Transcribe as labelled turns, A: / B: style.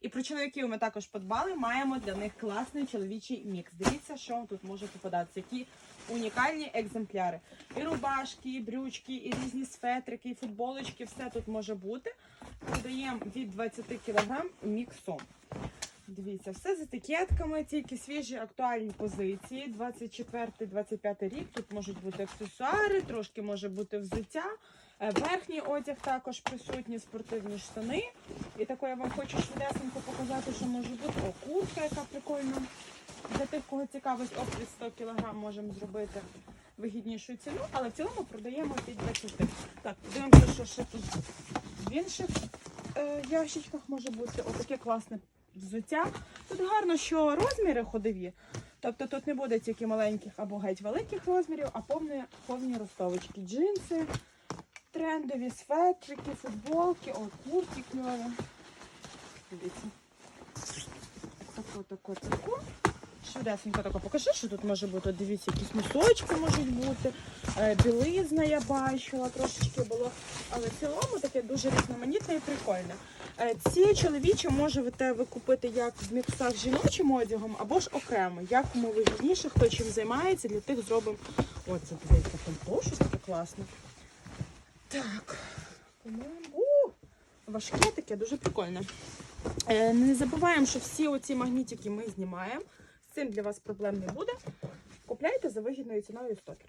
A: І про чоловіків ми також подбали. Маємо для них класний чоловічий мікс. Дивіться, що тут може попадатися. Які унікальні екземпляри. І рубашки, і брючки, і різні светрики, і футболочки. Все тут може бути. Продаємо від 20 кг міксом. Дивіться, все з етикетками, тільки свіжі актуальні позиції. 24-25 рік. Тут можуть бути аксесуари, трошки може бути взуття. Е, Верхній одяг також присутні, спортивні штани. І тако я вам хочу швидесенько показати, що може бути. О, куртка, яка прикольна. Для тих, кого цікавить оптові 100 кг, можемо зробити вигіднішу ціну, але в цілому продаємо від 20. Так, подивимося, що ще тут в інших е, ящичках може бути. Отаке класне взуття. Тут гарно, що розміри ходові. Тобто тут не буде тільки маленьких або геть великих розмірів, а повні, повні ростовочки. Джинси, трендові светрики, футболки, о, куртки кльові. Дивіться. Тако, тако, тако. Швидесенько покажи, що тут може бути. Дивіться, якісь носочки можуть бути. Е, Білизна я бачила, трошечки було. Але в цілому таке дуже різноманітне і прикольне. Е, Ці чоловічі можете ви купити як в міксах з жіночим одягом, або ж окремо. Як кому вигідніше, хто чим займається, для тих зробимо. О, це дивіться, пальто, щось таке класне. Так, по-моєму, важке таке, дуже прикольне. Е, Не забуваємо, що всі оці магнітики ми знімаємо. З цим для вас проблем не буде. Купляйте за вигідною ціною стокер.